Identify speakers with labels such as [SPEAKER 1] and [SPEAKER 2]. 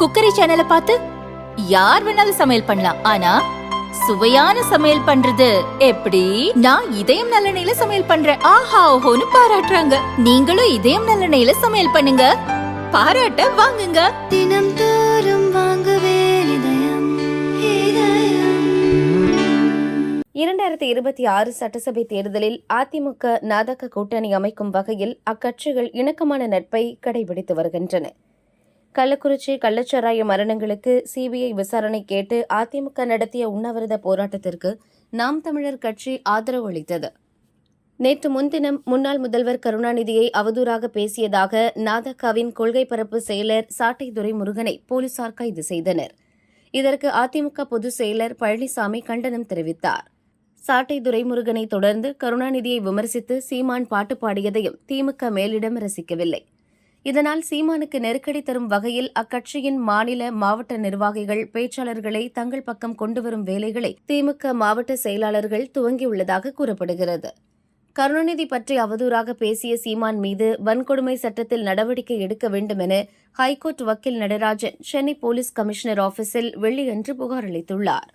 [SPEAKER 1] Cookery சேனலை பார்த்து யார் வேணாலும் சமையல் பண்ணலாம். ஆனா சுவையான சமையல் பண்றது எப்படி? நான் இதயம் நல்லெண்ணெயில சமையல் பண்றேன். ஆஹா ஓஹோன்னு பாராட்டுறாங்க. நீங்களும் இதயம் நல்லெண்ணெயில சமையல் பண்ணுங்க. பாராட்ட வாங்குங்க.
[SPEAKER 2] தினம் தோறும் வாங்குவே இதயம் இதயம்.
[SPEAKER 3] இரண்டாயிரத்தி இருபத்தி ஆறு சட்டசபை தேர்தலில் அதிமுக நாதக கூட்டணி அமைக்கும் வகையில் அக்கட்சிகள் இணக்கமான நட்பை கடைபிடித்து வருகின்றன. கள்ளக்குறிச்சி கள்ளச்சாராய மரணங்களுக்கு சிபிஐ விசாரணை கேட்டு அதிமுக நடத்திய உண்ணாவிரத போராட்டத்திற்கு நாம் தமிழர் கட்சி ஆதரவு அளித்தது. நேற்று முன்தினம் முன்னாள் முதல்வர் கருணாநிதியை அவதூறாக பேசியதாக நாதகாவின் கொள்கை பரப்பு செயலர் சாட்டை துரைமுருகனை போலீசார் கைது செய்தனர். இதற்கு அதிமுக பொதுச் செயலர் பழனிசாமி கண்டனம் தெரிவித்தார். சாட்டை துரைமுருகனை தொடர்ந்து கருணாநிதியை விமர்சித்து சீமான் பாட்டு பாடியதையும் திமுக மேலிடம் ரசிக்கவில்லை. இதனால் சீமானுக்கு நெருக்கடி தரும் வகையில் அக்கட்சியின் மாநில மாவட்ட நிர்வாகிகள் பேச்சாளர்களை தங்கள் பக்கம் கொண்டுவரும் வேலைகளை திமுக மாவட்ட செயலாளர்கள் துவங்கியுள்ளதாக கூறப்படுகிறது. கருணாநிதி பற்றி அவதூறாக பேசிய சீமான் மீது வன்கொடுமை சட்டத்தில் நடவடிக்கை எடுக்க வேண்டும் என ஹைகோர்ட் வக்கீல் நடராஜன் சென்னை போலீஸ் கமிஷனர் ஆபீஸில் வெள்ளியன்று புகார் அளித்துள்ளார்.